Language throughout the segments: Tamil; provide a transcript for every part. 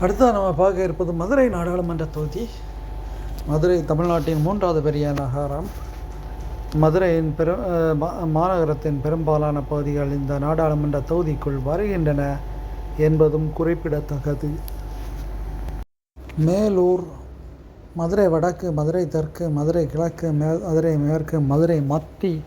அடுத்ததாக நம்ம பார்க்க இருப்பது மதுரை நாடாளுமன்ற தொகுதி. மதுரை தமிழ்நாட்டின் மூன்றாவது பெரிய நகரம். மதுரையின் பெரும் மா- மாநகரத்தின் பெரும்பாலான பகுதிகள் இந்த நாடாளுமன்ற தொகுதிக்குள் வருகின்றன என்பதும் குறிப்பிடத்தக்கது. மேலூர் மதுரை வடக்கு மதுரை தெற்கு மதுரை கிழக்கு மே மதுரை மேற்கு மதுரை மத்தி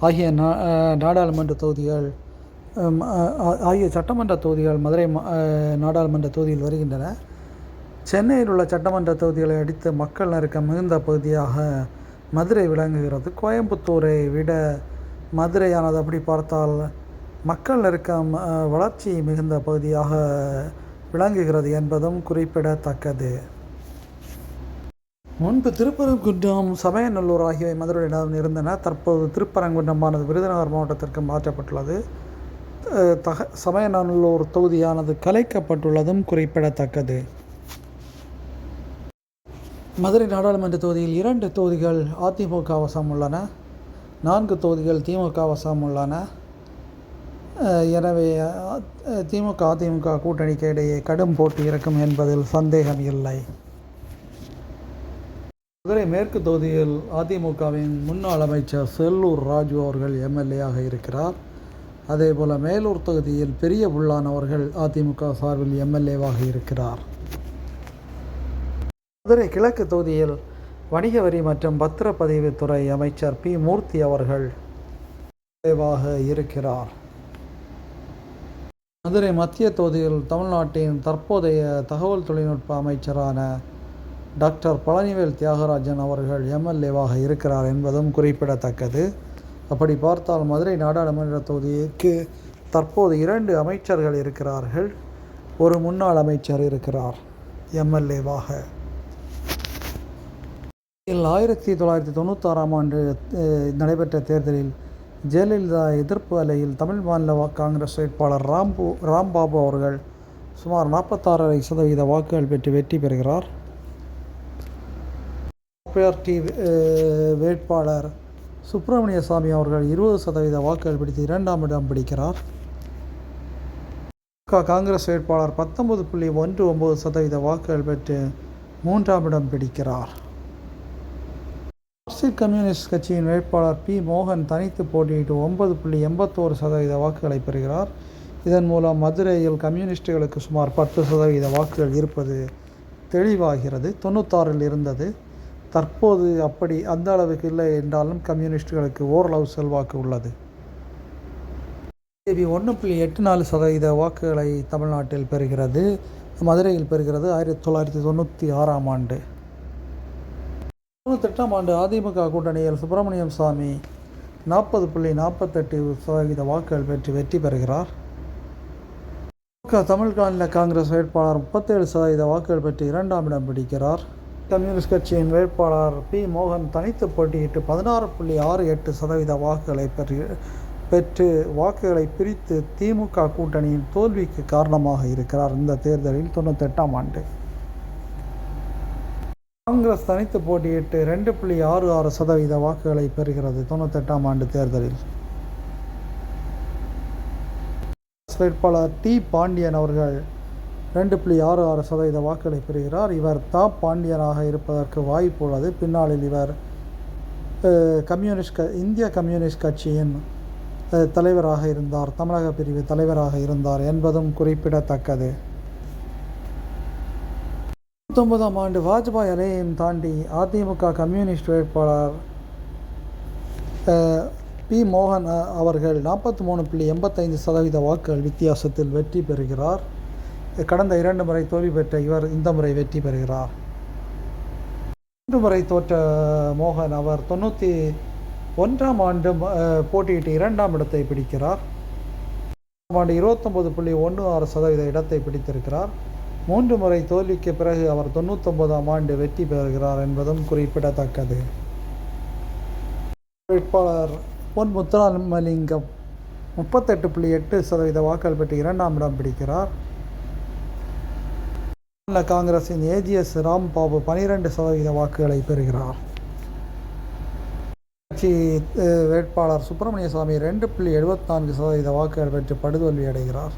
ஆகிய நா நாடாளுமன்ற தொகுதிகள் ஆகிய சட்டமன்ற தொகுதிகள் மதுரை நாடாளுமன்ற தொகுதியில் வருகின்றன. சென்னையில் உள்ள சட்டமன்ற தொகுதிகளை அடித்து மக்கள் நெருக்கம் மிகுந்த பகுதியாக மதுரை விளங்குகிறது. கோயம்புத்தூரை விட மதுரையானது அப்படி பார்த்தால் மக்கள் நெருக்கம் வளர்ச்சி மிகுந்த பகுதியாக விளங்குகிறது என்பதும் குறிப்பிடத்தக்கது. முன்பு திருப்பரங்குன்றம் சமயநல்லூர் ஆகியவை மதுரையிடம் இருந்தன. தற்போது திருப்பரங்குன்றமானது விருதுநகர் மாவட்டத்திற்கு மாற்றப்பட்டுள்ளது. தக சமயநல்லூர் தொகுதியானது கலைக்கப்பட்டுள்ளதும் குறிப்பிடத்தக்கது. மதுரை நாடாளுமன்ற தொகுதியில் இரண்டு தொகுதிகள் அதிமுக வசம் உள்ளன. நான்கு தொகுதிகள் திமுக வசம் உள்ளன. எனவே திமுக அதிமுக கூட்டணிக்கு இடையே கடும் போட்டி இருக்கும் என்பதில் சந்தேகம் இல்லை. மதுரை மேற்கு தொகுதியில் அதிமுகவின் முன்னாள் அமைச்சர் செல்லூர் ராஜு அவர்கள் எம்எல்ஏயாக இருக்கிறார். அதேபோல் மேலூர் தொகுதியில் பெரிய புல்லான் அவர்கள் அதிமுக சார்பில் எம்எல்ஏவாக இருக்கிறார். மதுரை கிழக்கு தொகுதியில் வணிக வரி மற்றும் பத்திரப்பதிவுத்துறை அமைச்சர் பி. மூர்த்தி அவர்கள் எம்எல்ஏவாக இருக்கிறார். மதுரை மத்திய தொகுதியில் தமிழ்நாட்டின் தற்போதைய தகவல் தொழில்நுட்ப அமைச்சரான டாக்டர் பழனிவேல் தியாகராஜன் அவர்கள் எம்எல்ஏவாக இருக்கிறார் என்பதும் குறிப்பிடத்தக்கது. அப்படி பார்த்தால் மதுரை நாடாளுமன்ற தொகுதிக்கு தற்போது இரண்டு அமைச்சர்கள் இருக்கிறார்கள். ஒரு முன்னாள் அமைச்சர் இருக்கிறார் எம்எல்ஏவாக. இதில் ஆயிரத்தி தொள்ளாயிரத்தி தொண்ணூத்தாறாம் ஆண்டு நடைபெற்ற தேர்தலில் ஜெயலலிதா எதிர்ப்பு அலையில் தமிழ் மாநில வா- காங்கிரஸ் வேட்பாளர் ராம்பு ராம்பாபு அவர்கள் சுமார் நாற்பத்தாறரை சதவீத வாக்குகள் பெற்று வெற்றி பெறுகிறார். பார்ட்டி வேட்பாளர் சுப்பிரமணிய சாமி அவர்கள் இருபது சதவீத வாக்குகள் பிடித்து இரண்டாம் இடம் பிடிக்கிறார். காங்கிரஸ் வேட்பாளர் பத்தொன்பது புள்ளி ஒன்று ஒன்பது சதவீத வாக்குகள் பெற்று மூன்றாம் இடம் பிடிக்கிறார். மார்க்சிஸ்ட் கம்யூனிஸ்ட் கட்சியின் வேட்பாளர் பி. மோகன் தனித்து போட்டியிட்டு ஒன்பது புள்ளி எண்பத்தோரு சதவீத வாக்குகளை பெறுகிறார். இதன் மூலம் மதுரையில் கம்யூனிஸ்டுகளுக்கு சுமார் பத்து சதவீத வாக்குகள் இருப்பது தெளிவாகிறது. தொண்ணூத்தாறில் இருந்தது. தற்போது அப்படி அந்த அளவுக்கு இல்லை என்றாலும் கம்யூனிஸ்டுகளுக்கு ஓரளவு செல்வாக்கு உள்ளது. பிஜேபி ஒன்று புள்ளி எட்டு நாலு சதவீத வாக்குகளை தமிழ்நாட்டில் பெறுகிறது. மதுரையில் பெறுகிறது ஆயிரத்தி தொள்ளாயிரத்தி தொண்ணூற்றி ஆறாம் ஆண்டு. தொண்ணூத்தெட்டாம் ஆண்டு அதிமுக கூட்டணியில் சுப்பிரமணியம் சாமி நாற்பது புள்ளி நாற்பத்தெட்டு சதவீத வாக்குகள் பெற்று வெற்றி பெறுகிறார். திமுக தமிழ் மாநில காங்கிரஸ் வேட்பாளர் முப்பத்தேழு சதவீத வாக்குகள் பெற்று இரண்டாம் இடம் பிடிக்கிறார். கம்யூனிஸ்ட் கட்சியின் வேட்பாளர் பி. மோகன் தனித்து போட்டியிட்டு பதினாறு புள்ளி ஆறு எட்டு சதவீத வாக்குகளை பெற்று பெற்று வாக்குகளை பிரித்து திமுக கூட்டணியின் தோல்விக்கு காரணமாக இருக்கிறார். இந்த தேர்தலில் தொண்ணூத்தெட்டாம் ஆண்டு. காங்கிரஸ் தனித்து போட்டியிட்டு ரெண்டு புள்ளி ஆறு ஆறு சதவீத வாக்குகளை பெறுகிறது தொண்ணூத்தெட்டாம் ஆண்டு தேர்தலில். வேட்பாளர் டி. பாண்டியன் அவர்கள் ரெண்டு புள்ளி ஆறு ஆறு சதவீத வாக்குகளை பெறுகிறார். இவர் தான் பாண்டியனாக இருப்பதற்கு வாய்ப்பு உள்ளது. பின்னாளில் இவர் கம்யூனிஸ்ட் க இந்திய கம்யூனிஸ்ட் கட்சியின் தலைவராக இருந்தார். தமிழக பிரிவு தலைவராக இருந்தார் என்பதும் குறிப்பிடத்தக்கது. பத்தொன்பதாம் ஆண்டு வாஜ்பாய் அலையையும் தாண்டி அதிமுக கம்யூனிஸ்ட் வேட்பாளர் பி. மோகன் அவர்கள் நாற்பத்தி மூணு புள்ளி எண்பத்தைந்து சதவீத வாக்குகள் வித்தியாசத்தில் வெற்றி பெறுகிறார். கடந்த இரண்டு முறை தோல்வி பெற்ற இவர் இந்த முறை வெற்றி பெறுகிறார். மூன்று முறை தோற்ற மோகன் அவர் தொண்ணூற்றி ஒன்றாம் ஆண்டு போட்டியிட்டு இரண்டாம் இடத்தை பிடிக்கிறார். ஆண்டு இருபத்தொம்பது புள்ளி ஒன்று ஆறு சதவீத இடத்தை பிடித்திருக்கிறார். மூன்று முறை தோல்விக்கு பிறகு அவர் தொண்ணூத்தொன்பதாம் ஆண்டு வெற்றி பெறுகிறார் என்பதும் குறிப்பிடத்தக்கது. வேட்பாளர் பொன் முத்துராமலிங்கம் முப்பத்தெட்டு புள்ளி எட்டு சதவீத வாக்குகள் பெற்று இரண்டாம் இடம் பிடிக்கிறார். மாநில காங்கிரசின் ஏஜிஎஸ் ராம்பாபு பனிரெண்டு சதவீத வாக்குகளை பெறுகிறார். கட்சி வேட்பாளர் சுப்பிரமணிய சாமி ரெண்டு புள்ளி எழுபத்தி நான்கு சதவீத வாக்குகள் பெற்று படுதோல்வி அடைகிறார்.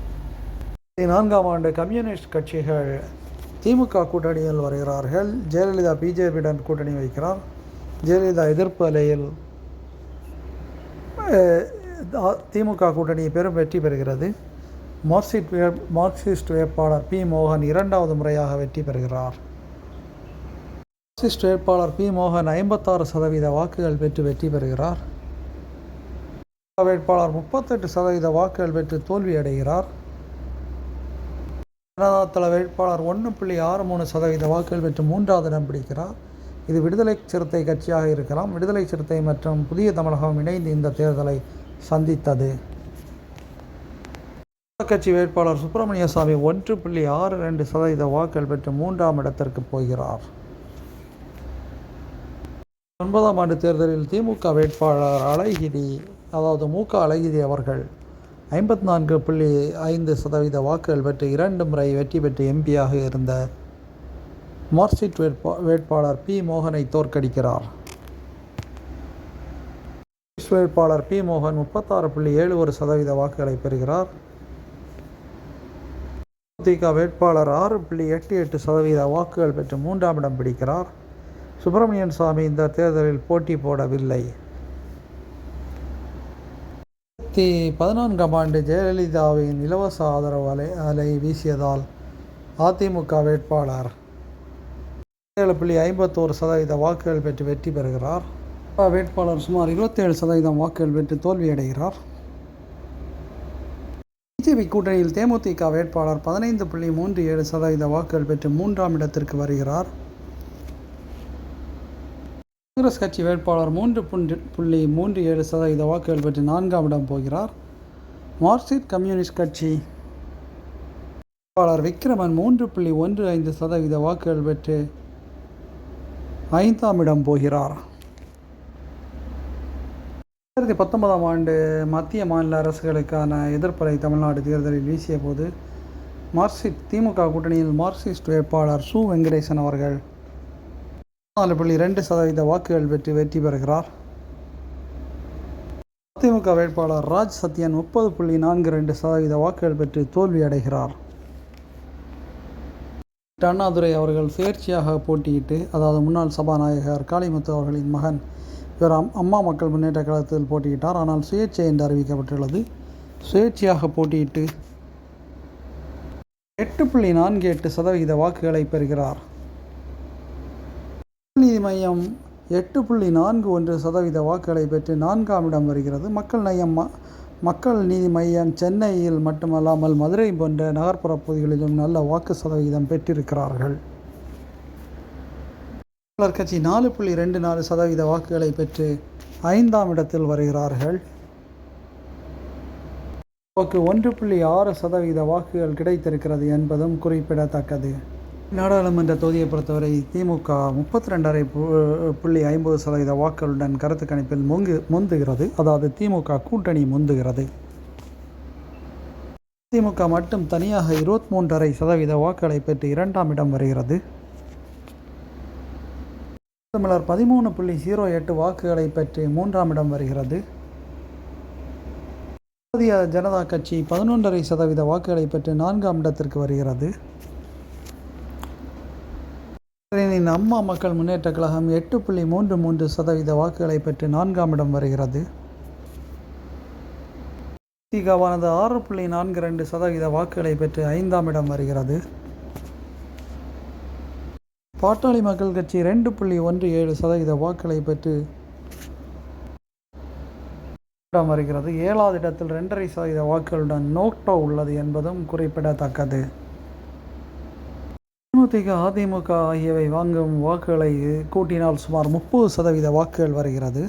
நான்காம் ஆண்டு கம்யூனிஸ்ட் கட்சிகள் திமுக கூட்டணியில் வருகிறார்கள். ஜெயலலிதா பிஜேபியுடன் கூட்டணி வைக்கிறார். ஜெயலலிதா எதிர்ப்பு அலையில் திமுக கூட்டணி பெரும் வெற்றி பெறுகிறது. மார்க்சிஸ்ட் வே மார்க்சிஸ்ட் வேட்பாளர் பி. மோகன் இரண்டாவது முறையாக வெற்றி பெறுகிறார். மார்க்சிஸ்ட் வேட்பாளர் பி. மோகன் ஐம்பத்தாறு சதவீத வாக்குகள் பெற்று வெற்றி பெறுகிறார். வேட்பாளர் முப்பத்தெட்டு சதவீத வாக்குகள் பெற்று தோல்வியடைகிறார் ஜனதா தள வேட்பாளர் ஒன்று புள்ளி ஆறு மூணு சதவீத வாக்குகள் பெற்று மூன்றாவது இடம் பிடிக்கிறார். இது விடுதலை சிறுத்தை கட்சியாக இருக்கலாம். விடுதலை சிறுத்தை மற்றும் புதிய தமிழகம் இணைந்து இந்த தேர்தலை சந்தித்தது. கட்சி வேட்பாளர் சுப்பிரமணிய சாமி ஒன்று புள்ளி ஆறு ரெண்டு சதவீத வாக்குகள் பெற்று மூன்றாம் இடத்திற்கு போகிறார். ஒன்பதாம் ஆண்டு தேர்தலில் திமுக வேட்பாளர் அழகிரி அதாவது மு க அழகிரி அவர்கள் ஐம்பத்தி நான்கு புள்ளி ஐந்து சதவீத வாக்குகள் பெற்று இரண்டு முறை வெற்றி பெற்று எம்பியாக இருந்த மார்க்சிட் வேட்பா வேட்பாளர் பி மோகனை தோற்கடிக்கிறார். வேட்பாளர் பி மோகன் முப்பத்தாறு புள்ளி ஏழு ஒரு சதவீத வாக்குகளை பெறுகிறார். அதிமுக வேட்பாளர் ஆறு புள்ளி எட்டு எட்டு சதவீத வாக்குகள் பெற்று மூன்றாம் இடம் பிடிக்கிறார். சுப்பிரமணியன் சாமி இந்த தேர்தலில் போட்டி போடவில்லை. ரெண்டாயிரத்தி பதினான்காம் ஆண்டு ஜெயலலிதாவின் இலவச ஆதரவு அலை அலை வீசியதால் அதிமுக வேட்பாளர் ஏழு புள்ளி ஐம்பத்தோரு சதவீத வாக்குகள் பெற்று வெற்றி பெறுகிறார். வேட்பாளர் சுமார் இருபத்தேழு சதவீதம் வாக்குகள் பெற்று தோல்வியடைகிறார். பிஜேபி கூட்டணியில் தேமுதிக வேட்பாளர் பதினைந்து புள்ளி மூன்று ஏழு சதவீத வாக்குகள் பெற்று மூன்றாம் இடத்திற்கு வருகிறார். காங்கிரஸ் கட்சி வேட்பாளர் மூன்று புள்ளி புள்ளி மூன்று ஏழு சதவீத வாக்குகள் பெற்று நான்காம் இடம் போகிறார். மார்க்சிஸ்ட் கம்யூனிஸ்ட் கட்சி வேட்பாளர் விக்ரமன் மூன்று புள்ளி ஒன்று ஐந்து சதவீத வாக்குகள் பெற்று ஐந்தாம் இடம் போகிறார். ரெண்டாயிரத்தி பத்தொன்பதாம் ஆண்டு மத்திய மாநில அரசுகளுக்கான எதிர்ப்பலை தமிழ்நாடு தேர்தலில் வீசிய போது மார்க்சிஸ்ட் திமுக கூட்டணியில் மார்க்சிஸ்ட் வேட்பாளர் சு. வெங்கடேசன் அவர்கள் நாலு புள்ளி ரெண்டு சதவீத வாக்குகள் பெற்று வெற்றி பெறுகிறார். அதிமுக வேட்பாளர் ராஜ் சத்யன் முப்பது புள்ளி நான்கு ரெண்டு சதவீத வாக்குகள் பெற்று தோல்வி அடைகிறார். அண்ணாதுரை அவர்கள் சுயேட்சையாக போட்டியிட்டு அதாவது முன்னாள் சபாநாயகர் காளிமுத்து அவர்களின் மகன் இவர் அம்மா மக்கள் முன்னேற்ற கழகத்தில் போட்டியிட்டார். ஆனால் சுயேட்சை என்று அறிவிக்கப்பட்டுள்ளது. சுயேட்சையாக போட்டியிட்டு எட்டு புள்ளி நான்கு எட்டு சதவிகித வாக்குகளை பெறுகிறார். நீதி மையம் எட்டு புள்ளி நான்கு ஒன்று சதவீத வாக்குகளை பெற்று நான்காம் இடம் வருகிறது. மக்கள் நயம் மக்கள் நீதி மையம் சென்னையில் மட்டுமல்லாமல் மதுரை போன்ற நகர்ப்புற பகுதிகளிலும் நல்ல வாக்கு சதவிகிதம் பெற்றிருக்கிறார்கள். தமிழர் கட்சி நாலு புள்ளி ரெண்டு நாலு சதவீத வாக்குகளை பெற்று ஐந்தாம் இடத்தில் வருகிறார்கள். நமக்கு ஒன்று புள்ளி ஆறு சதவீத வாக்குகள் கிடைத்திருக்கிறது என்பதும் குறிப்பிடத்தக்கது. நாடாளுமன்ற தொகுதியை பொறுத்தவரை திமுக முப்பத்தி ரெண்டரை புள்ளி ஐம்பது சதவீத வாக்குகளுடன் கருத்து கணிப்பில் முங்கு முந்துகிறது. அதாவது திமுக கூட்டணி முந்துகிறது. திமுக மட்டும் தனியாக இருபத்தி மூன்றரை சதவீத வாக்குகளை பெற்று இரண்டாம் இடம் வருகிறது. தமிழர் பதிமூணு புள்ளி ஜீரோ எட்டு வாக்குகளை பெற்று மூன்றாம் இடம் வருகிறது. பாரதிய ஜனதா கட்சி பதினொன்றரை சதவீத வாக்குகளை பெற்று நான்காம் இடத்திற்கு வருகிறது. அம்மா மக்கள் முன்னேற்ற கழகம் எட்டு புள்ளி மூன்று மூன்று சதவீத வாக்குகளை பெற்று நான்காம் இடம் வருகிறது. திகாவானது ஆறு புள்ளி நான்கு ரெண்டு சதவீத வாக்குகளை பெற்று ஐந்தாம் இடம் வருகிறது. பாட்டாளி மக்கள் கட்சி ரெண்டு புள்ளி ஒன்று ஏழு சதவீத வாக்குகளை பெற்று இடம் வருகிறது ஏழாவது இடத்தில் ரெண்டரை சதவீத வாக்குகளுடன் நோட்டோ உள்ளது என்பதும் குறிப்பிடத்தக்கது. தேமுதிக அதிமுக ஆகியவை வாங்கும் வாக்குகளை கூட்டினால் சுமார் முப்பது சதவீத வாக்குகள் வருகிறது.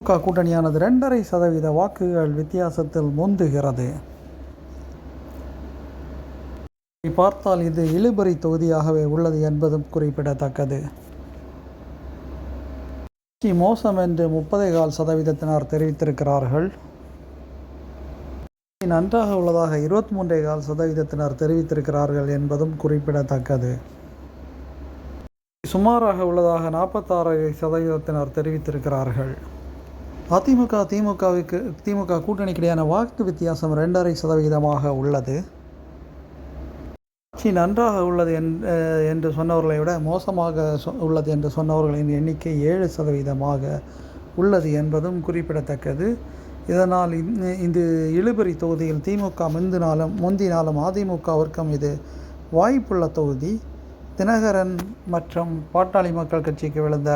திமுக கூட்டணியானது ரெண்டரை சதவீத வாக்குகள் வித்தியாசத்தில் முந்துகிறது. பார்த்தால் இது இழுபறி தொகுதியாகவே உள்ளது என்பதும் குறிப்பிடத்தக்கது. கட்சி மோசம் என்று முப்பதே கால் சதவீதத்தினர் தெரிவித்திருக்கிறார்கள். நன்றாக உள்ளதாக இருபத்தி மூன்றே கால் சதவீதத்தினர் தெரிவித்திருக்கிறார்கள் என்பதும் குறிப்பிடத்தக்கது. சுமாராக உள்ளதாக நாற்பத்தாறு சதவீதத்தினர் தெரிவித்திருக்கிறார்கள். அதிமுக திமுகவுக்கு திமுக கூட்டணிக்கிடையான வாக்கு வித்தியாசம் ரெண்டரை சதவீதமாக உள்ளது. ஆட்சி நன்றாக உள்ளது என் என்று சொன்னவர்களை விட மோசமாக சொ- உள்ளது என்று சொன்னவர்களின் எண்ணிக்கை ஏழு சதவீதமாக உள்ளது என்பதும் குறிப்பிடத்தக்கது. இதனால் இந்த இந்த இழுபறி தொகுதியில் திமுக முந்தினாலும் முந்தினாலும் அதிமுகவிற்கும் இது வாய்ப்புள்ள தொகுதி. தினகரன் மற்றும் பாட்டாளி மக்கள் கட்சிக்கு விழுந்த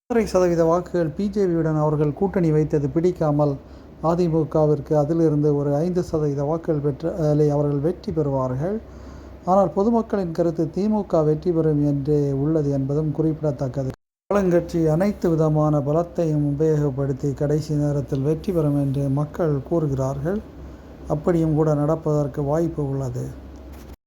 ஒன்றரை சதவீத வாக்குகள் பிஜேபியுடன் அவர்கள் கூட்டணி வைத்தது பிடிக்காமல் அதிமுகவிற்கு அதிலிருந்து ஒரு ஐந்து சதவீத வாக்குகள் பெற்ற அதில் அவர்கள் வெற்றி பெறுவார்கள். ஆனால் பொதுமக்களின் கருத்து திமுக வெற்றி பெறும் என்றே உள்ளது என்பதும் குறிப்பிடத்தக்கது. ஆளுங்கட்சி அனைத்து விதமான பலத்தையும் உபயோகப்படுத்தி கடைசி நேரத்தில் வெற்றி பெறும் என்று மக்கள் கூறுகிறார்கள். அப்படியும் கூட நடப்பதற்கு வாய்ப்பு உள்ளது.